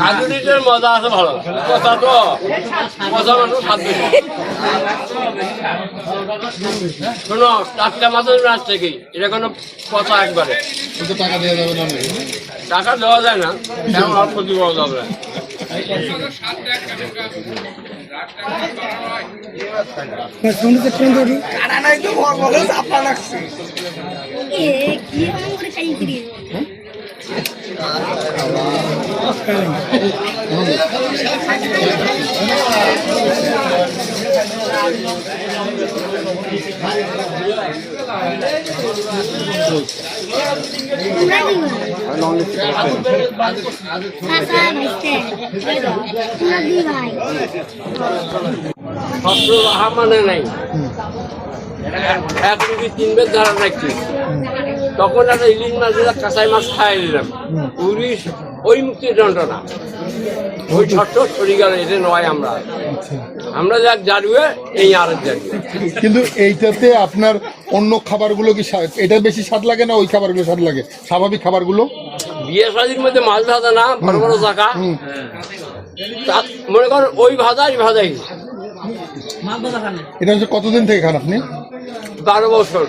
কাজুরিটার মজা আছে ভালো। কথা তো। মজা মানুষ হাত শোনো টাটকা মাছের মাছ থেকে এটা কোনো কথা একবারে। টাকা দেওয়া যাবে না টাকা দেওয়া যায় না। অল্প দিব যাবে না শুনতে সুন্দরী এ কি এমন করে চাই করি তোমরা কি করো চাচা ভাইস্তে তোমরা দুই ভাই শত্রু রাহা মানে নাই। এক রুগী তিন বেদ ধারা রাখছি। তখন একটা ইলিশ মাছ কাঁচাই মাছ খাই দিলাম। উড়ি ওই মুক্তির যন্ত্রণা ওই ছোট্ট সরি গেল এটা নয় আমরা। আমরা যাক জারুয়ে এই আরেক জারুয়ে কিন্তু এইটাতে আপনার অন্য খাবারগুলো কি স্বাদ- এটা বেশি স্বাদ লাগে না ওই খাবারগুলো স্বাদ লাগে? স্বাভাবিক খাবারগুলো? বিয়ে শাদির মধ্যে মাছ ভাজা না বড় বড় চাকা। তা- মনে করেন ওই ভাজাই ভাজাই। এটা হচ্ছে কতদিন থেকে খান আপনি? বারো বছর।